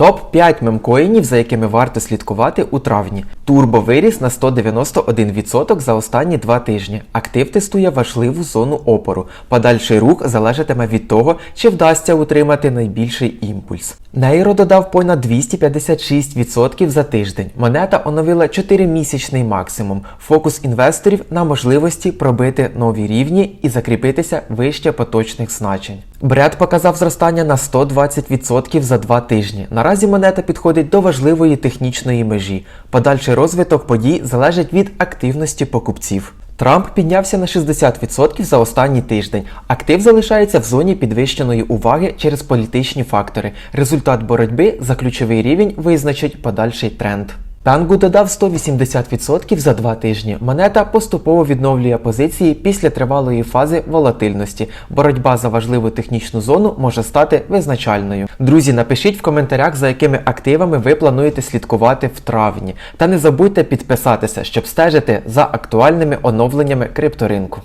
Топ-5 мемкоїнів, за якими варто слідкувати у травні. Турбо виріс на 191% за останні два тижні. Актив тестує важливу зону опору. Подальший рух залежатиме від того, чи вдасться утримати найбільший імпульс. Нейро додав понад 256% за тиждень. Монета оновила 4-місячний максимум. Фокус інвесторів на можливості пробити нові рівні і закріпитися вище поточних значень. Бред показав зростання на 120% за два тижні. Наразі монета підходить до важливої технічної межі. Подальший розвиток подій залежить від активності покупців. Трамп піднявся на 60% за останній тиждень. Актив залишається в зоні підвищеної уваги через політичні фактори. Результат боротьби за ключовий рівень визначить подальший тренд. Пенгу додав 180% за два тижні. Монета поступово відновлює позиції після тривалої фази волатильності. Боротьба за важливу технічну зону може стати визначальною. Друзі, напишіть в коментарях, за якими активами ви плануєте слідкувати в травні. Та не забудьте підписатися, щоб стежити за актуальними оновленнями крипторинку.